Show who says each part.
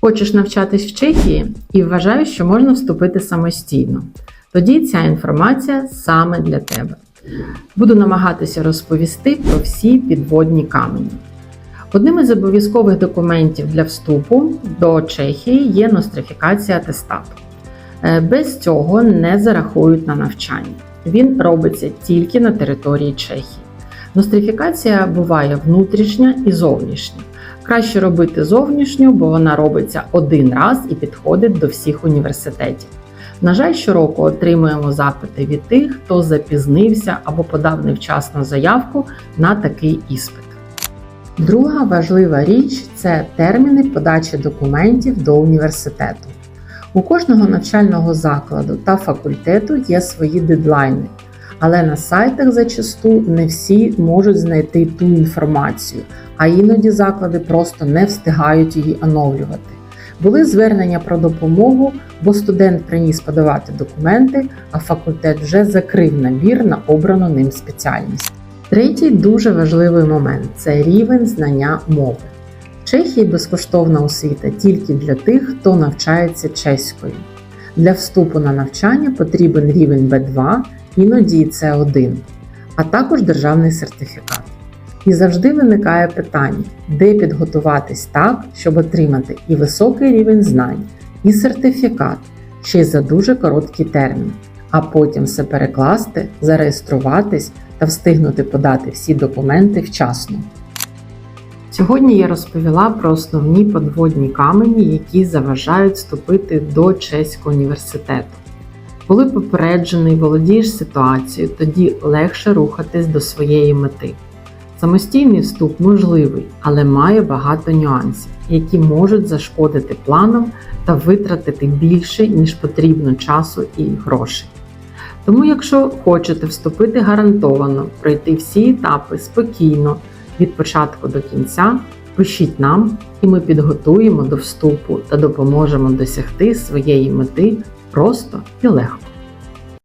Speaker 1: Хочеш навчатись в Чехії і вважаєш, що можна вступити самостійно. Тоді ця інформація саме для тебе. Буду намагатися розповісти про всі підводні камені. Одним із обов'язкових документів для вступу до Чехії є нострифікація атестату. Е, Без цього не зарахують на навчання. Він робиться тільки на території Чехії. Нострифікація буває внутрішня і зовнішня. Краще робити зовнішню, бо вона робиться один раз і підходить до всіх університетів. На жаль, щороку отримуємо запити від тих, хто запізнився або подав невчасно заявку на такий іспит. Друга важлива річ це терміни подачі документів до університету. У кожного навчального закладу та факультету є свої дедлайни, але на сайтах зачасту не всі можуть знайти ту інформацію, а іноді заклади просто не встигають її оновлювати. Були звернення про допомогу, бо студент приніс подавати документи, а факультет вже закрив набір на обрану ним спеціальність. Третій дуже важливий момент це рівень знання мови. В Чехії безкоштовна освіта тільки для тих, хто навчається чеською. Для вступу на навчання потрібен рівень B2, іноді С1, а також державний сертифікат. І завжди виникає питання, де підготуватись так, щоб отримати і високий рівень знань, і сертифікат, ще й за дуже короткий термін, а потім все перекласти, зареєструватись та встигнути подати всі документи вчасно. Сьогодні я розповіла про основні подводні камені, які заважають вступити до чеського університету. Коли попереджений володієш ситуацією, тоді легше рухатись до своєї мети. Самостійний вступ можливий, але має багато нюансів, які можуть зашкодити планам та витратити більше, ніж потрібно часу і грошей. Тому, якщо хочете вступити гарантовано, пройти всі етапи спокійно від початку до кінця, пишіть нам, і ми підготуємо до вступу та допоможемо досягти своєї мети просто і легко.